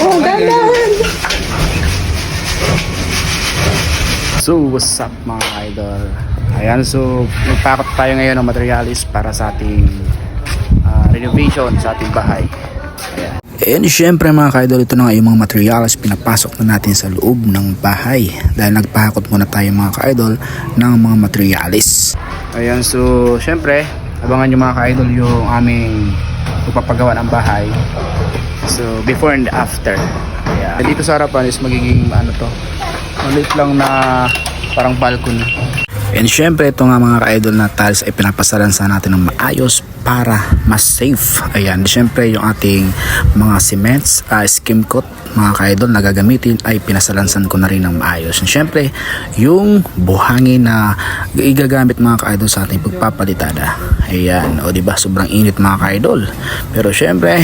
Oh, gandahan. So, what's up mga idol? Ayan, so magpakot tayo ngayon ng materialis para sa ating ah, renovation sa ating bahay. Ayan. And syempre mga ka-idol, ito na nga yung mga materials pinapasok na natin sa loob ng bahay. Dahil nagpahakot muna tayo mga ka-idol ng mga materialis. Ayan, so syempre, abangan nyo mga ka-idol yung aming pagpapagawa ng bahay. So, before and after. Ayan. Dito sa harapan is magiging ano to, maliit lang na parang balcony. And syempre ito nga mga ka-idol na tiles ay pinapasalansa natin ng maayos para mas safe. Ayan, syempre yung ating mga cements, uh, skim coat mga ka-idol na gagamitin ay pinasalansan ko na rin ng maayos. And syempre yung buhangin na igagamit mga ka-idol sa ating pagpapalitada. Ayan, o di ba sobrang init mga ka-idol. Pero syempre,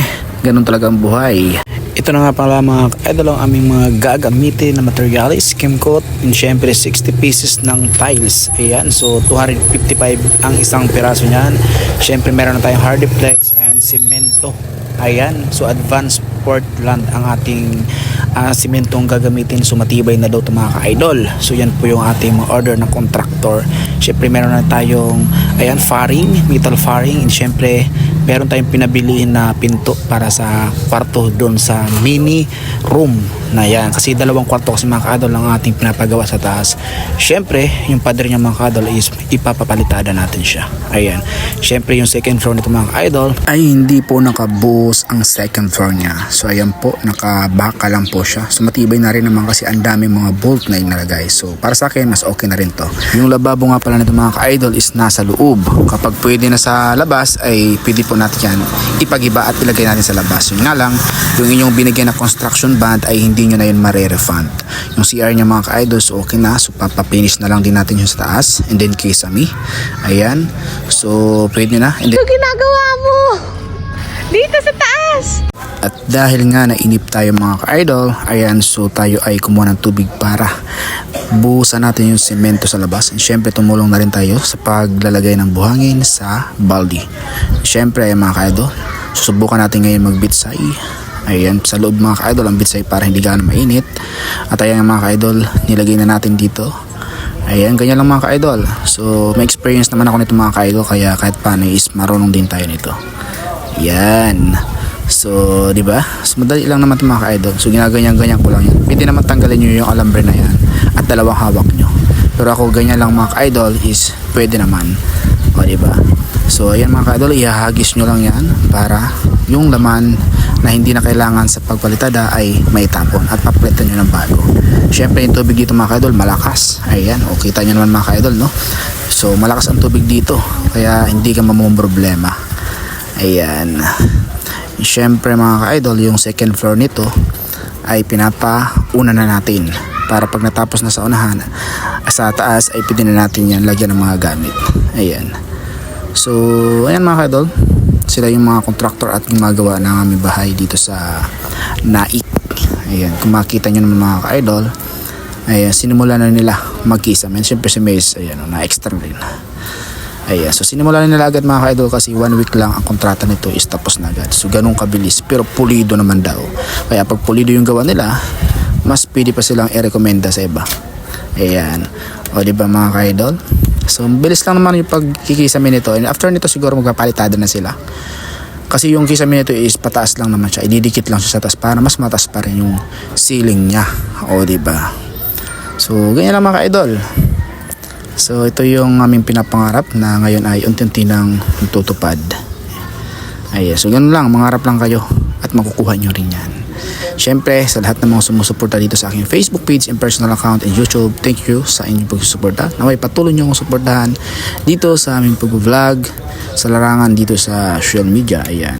ganun talaga ang buhay. Ito na nga pala mga idol ang aming mga gagamitin na materials, skim coat, and syempre 60 pieces ng tiles. Ayan, so 255 ang isang piraso niyan. Syempre meron na tayong hardiplex and semento. Ayan, so advanced Portland ang ating uh, simentong gagamitin. So matibay na daw ito mga ka-idol. So yan po yung ating order ng contractor. Syempre meron na tayong ayan, faring, metal faring, and syempre meron tayong pinabilihin na pinto para sa kwarto doon sa mini room na yan. Kasi dalawang kwarto kasi mga kadol ang ating pinapagawa sa taas. Siyempre, yung padre niya mga kadol is ipapapalitada natin siya. Ayan. Siyempre, yung second floor nito mga idol ay hindi po nakabuhos ang second floor niya. So, ayan po, nakabaka lang po siya. So, matibay na rin naman kasi ang dami mga bolt na inalagay. So, para sa akin, mas okay na rin to. Yung lababo nga pala nito mga ka-idol is nasa loob. Kapag pwede na sa labas, ay pwede po natin yan ipagiba at ilagay natin sa labas. Yun nga lang, yung inyong binigyan na construction band ay hindi nyo na yun mare-refund. Yung CR niya mga ka-idol, so okay na. So, papapinish na lang din natin yung sa taas. And then, kisame. Ayan. So, pwede na. And then, Ano ginagawa mo? Dito sa taas. At dahil nga nainip tayo mga ka-idol, ayan so tayo ay kumuha ng tubig para buhusan natin yung semento sa labas. And syempre tumulong na rin tayo sa paglalagay ng buhangin sa baldi. Syempre ayan mga ka-idol, susubukan natin ngayon magbitsay. Ayan, sa loob mga ka-idol ang bitsay para hindi gaano mainit. At ayan mga ka-idol, nilagay na natin dito. Ayan, ganyan lang mga ka-idol. So, may experience naman ako nito mga ka-idol kaya kahit paano is marunong din tayo nito. Yan. So, di ba? So, madali lang naman ito mga ka-idol. So, ginaganyan-ganyan ko lang yan. Pwede naman tanggalin nyo yung alambre na yan at dalawang hawak nyo. Pero ako, ganyan lang mga ka-idol is pwede naman. O, di ba? So, ayan mga ka-idol, ihahagis nyo lang yan para yung laman na hindi na kailangan sa pagpalitada ay may tapon at papalitan nyo ng bago. Siyempre, yung tubig dito mga ka-idol, malakas. Ayan, o kita nyo naman mga ka-idol, no? So, malakas ang tubig dito. Kaya, hindi ka mamumroblema. Ayan. Siyempre mga ka-idol, yung second floor nito ay pinapauna na natin para pag natapos na sa unahan sa taas ay pwede na natin yan lagyan ng mga gamit. Ayan. So, ayan mga ka-idol. Sila yung mga contractor at gumagawa ng aming bahay dito sa Naik. Ayan. Kung makita nyo naman mga ka-idol, ayan, sinimula na nila magkisa. And syempre si Mace, ayan, na extra rin. Ayan, so sinimulan nila agad mga ka-idol kasi one week lang ang kontrata nito is tapos na agad. So ganun kabilis pero pulido naman daw. Kaya pag pulido yung gawa nila, mas pwede pa silang i-recommenda sa iba. Ayan. O di ba mga ka-idol? So bilis lang naman yung pagkikisame nito. And after nito siguro magpapalitada na sila. Kasi yung kisame nito is pataas lang naman siya. Ididikit lang siya sa taas para mas mataas pa rin yung ceiling niya. O ba? So ganyan lang mga ka-idol. So ito yung aming pinapangarap na ngayon ay unti-unti nang tutupad. Ay, so ganun lang, mangarap lang kayo at makukuha nyo rin yan. Siyempre, sa lahat ng mga sumusuporta dito sa aking Facebook page and personal account and YouTube, thank you sa inyong pagsusuporta. Naway patuloy nyo akong suportahan dito sa aming pag-vlog, sa larangan dito sa social media. Ayan.